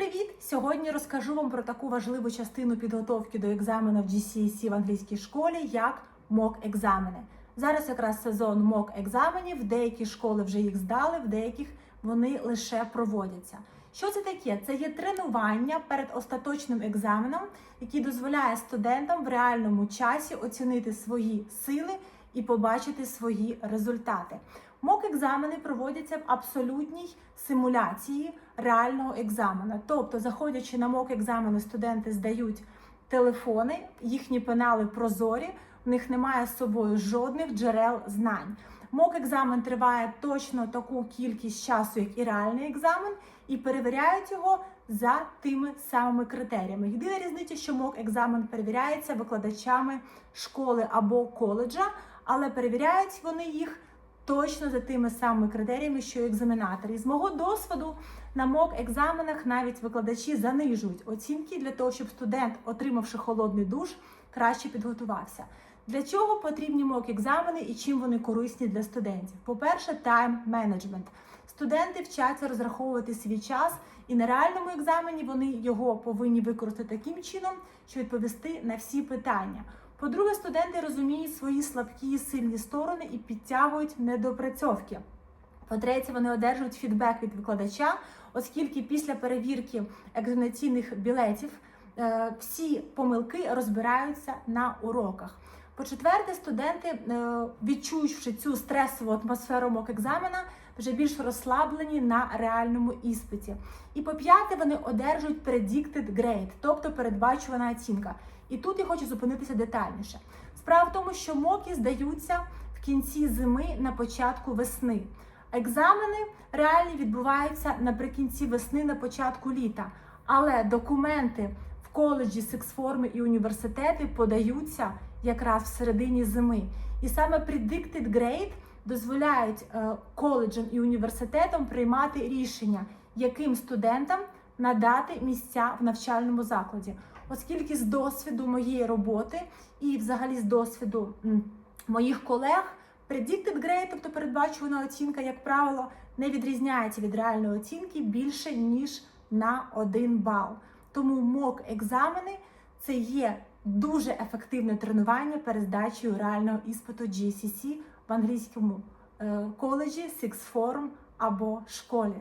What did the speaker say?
привіт! Сьогодні розкажу вам про таку важливу частину підготовки до екзамену в GCSE в англійській школі, як мок-екзамени. Зараз якраз сезон мок-екзаменів, деякі школи вже їх здали, в деяких вони лише проводяться. Що це таке? Це є тренування перед остаточним екзаменом, який дозволяє студентам в реальному часі оцінити свої сили і побачити свої результати. Мок-екзамени проводяться в абсолютній симуляції реального екзамену. Тобто, заходячи на мок-екзамени, студенти здають телефони, їхні пенали прозорі, в них немає з собою жодних джерел знань. Мок-екзамен триває точно таку кількість часу, як і реальний екзамен, і перевіряють його за тими самими критеріями. Єдина різниця, що мок-екзамен перевіряється викладачами школи або коледжа, але перевіряють вони їх точно за тими самими критеріями, що і екзаменатори. І з мого досвіду на мок-екзаменах навіть викладачі занижують оцінки для того, щоб студент, отримавши холодний душ, краще підготувався. Для чого потрібні мок-екзамени і чим вони корисні для студентів? По-перше, тайм-менеджмент. Студенти вчаться розраховувати свій час, і на реальному екзамені вони його повинні використати таким чином, щоб відповісти на всі питання. По-друге, студенти розуміють свої слабкі і сильні сторони і підтягують недопрацьовки. По-третє, вони одержують фідбек від викладача, оскільки після перевірки екзаменаційних білетів е, всі помилки розбираються на уроках. По-четверте, студенти, е, відчувши цю стресову атмосферу мок-екзамена, вже більш розслаблені на реальному іспиті. І по п'яте, вони одержують predicted grade, тобто передбачувана оцінка. І тут я хочу зупинитися детальніше. Справа в тому, що моки здаються в кінці зими на початку весни. Екзамени реальні відбуваються наприкінці весни, на початку літа. Але документи коледжі, сиксформи і університети подаються якраз в середині зими. І саме predicted grade дозволяють е, коледжам і університетам приймати рішення, яким студентам надати місця в навчальному закладі. Оскільки з досвіду моєї роботи і взагалі з досвіду моїх колег predicted grade, тобто передбачувана оцінка, як правило, не відрізняється від реальної оцінки більше ніж на 1 бал. Тому мок екзамени це є дуже ефективне тренування перед здачею реального іспиту GCC в англійському е, коледжі, Sixth Form або школі.